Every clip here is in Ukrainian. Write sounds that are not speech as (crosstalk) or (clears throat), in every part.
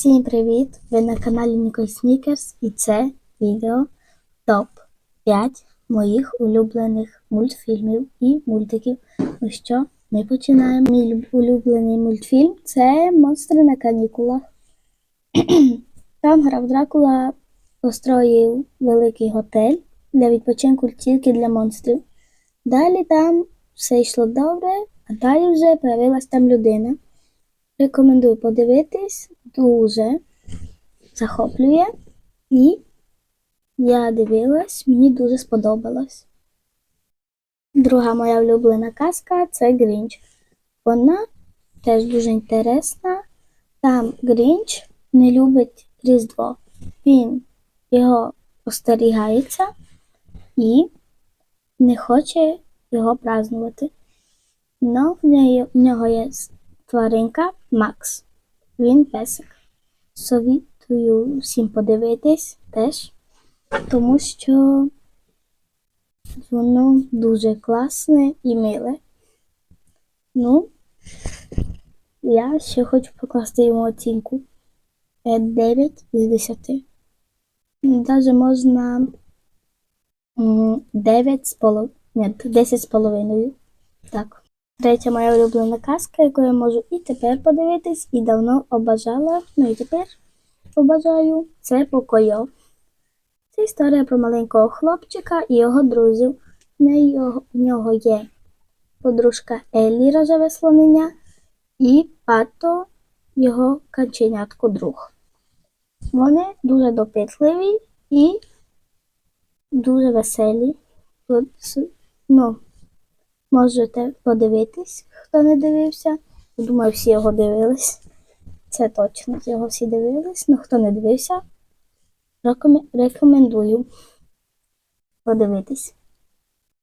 Всім привіт! Ви на каналі Ніколь Снікерс і це відео топ 5 моїх улюблених мультфільмів і мультиків. Ну що, ми починаємо. Мій улюблений мультфільм це Монстри на канікулах. (clears throat) Там грав Дракула построїв великий готель для відпочинку тільки для монстрів. Далі там все йшло добре, а далі вже появилась там людина. Рекомендую подивитись, дуже захоплює. І я дивилась, мені дуже сподобалось. Друга моя улюблена казка це Грінч. Вона теж дуже інтересна. Там Грінч не любить Різдво. Він його остерігається і не хоче його празнувати. Но в нього є тваринка Макс. Він песик. Совітую всім подивитись теж, тому що воно дуже класне і миле. Ну, я ще хочу покласти йому оцінку е, 9 із 10. Даже можна 9 з половиною. Ні, 10 з половиною. Так. Третя моя улюблена казка, яку я можу і тепер подивитись, і давно обажала, ну і тепер побажаю, це Покойо. Це історія про маленького хлопчика і його друзів. В нього є подружка Еллі рожеве слонення і Пато, його каченятко друг. Вони дуже допитливі і дуже веселі. Ну, Можете подивитись, хто не дивився. Думаю, всі його дивились. Це точно, його всі дивились. Ну, хто не дивився, рекомендую подивитись.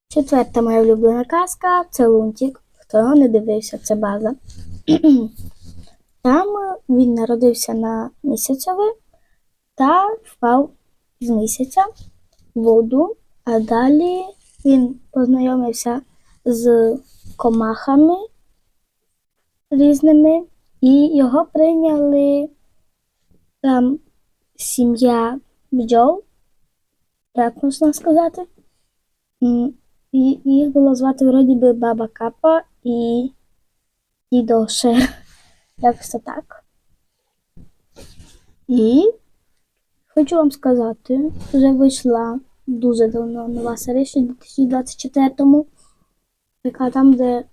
Четверта моя улюблена казка це Лунтик. Хто його не дивився, це база. (clears throat) Там він народився на місяцеві та впав з місяця в воду, а далі він познайомився з комахами різними, і його прийняли там сім'я бджол, так можна сказати. І їх було звати вроді би баба Капа і дідо Шер. (laughs) Якось так. І хочу вам сказати, вже вийшла дуже давно нова серія, ще в 2024-му яка там, де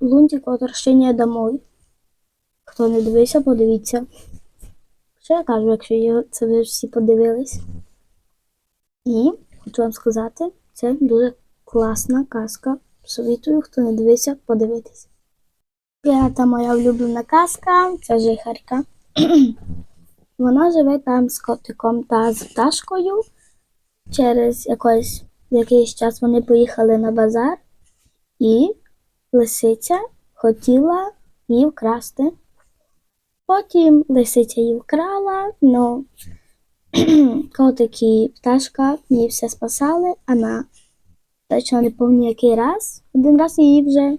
Лунтик возвращення домой. Хто не дивився, подивіться. Що я кажу, якщо це ви всі подивились. І хочу вам сказати, це дуже класна казка. Совітую, хто не дивився, подивитись. П'ята моя улюблена казка це жихарка. (clears throat) Вона живе там з котиком та з пташкою. Через якось якийсь час вони поїхали на базар. І лисиця хотіла її вкрасти. Потім лисиця її вкрала, (clears throat) но котик і пташка її все спасали, а на точно не пам'ятаю який раз. Один раз її вже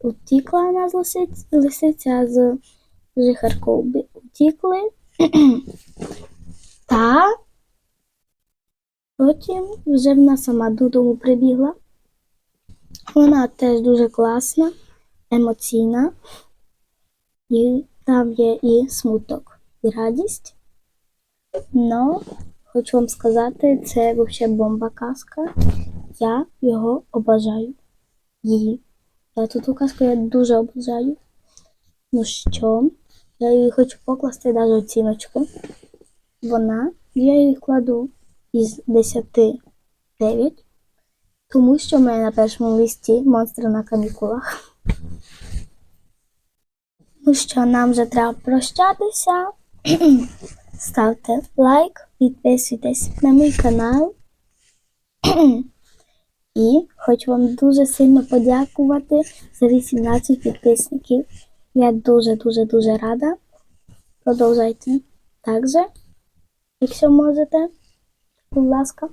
утікла вона з лисиць, лисиця з жихаркою бі- утікли. (clears throat) Та потім вже вона сама додому прибігла. Вона теж дуже класна, емоційна. І там є і смуток, і радість. Но хочу вам сказати, це взагалі бомба казка. Я його обожаю. Її. Я ту казку я дуже обожаю. Ну що, я її хочу покласти навіть оціночку. Вона, я її кладу із 10 9. Тому що в мене на першому місці монстри на канікулах. Ну що, нам вже треба прощатися. Ставте лайк, підписуйтесь на мій канал. І хочу вам дуже сильно подякувати за 18 підписників. Я дуже-дуже дуже рада. Продовжайте так же, якщо можете. Будь ласка.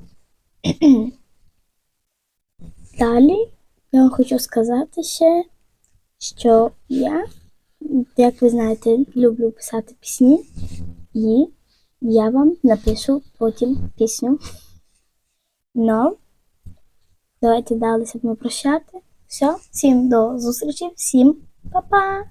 Далі я вам хочу сказати ще, що я, як ви знаєте, люблю писати пісні. І я вам напишу потім пісню. Ну, давайте далі будемо прощати. Все, всім до зустрічі, всім па-па!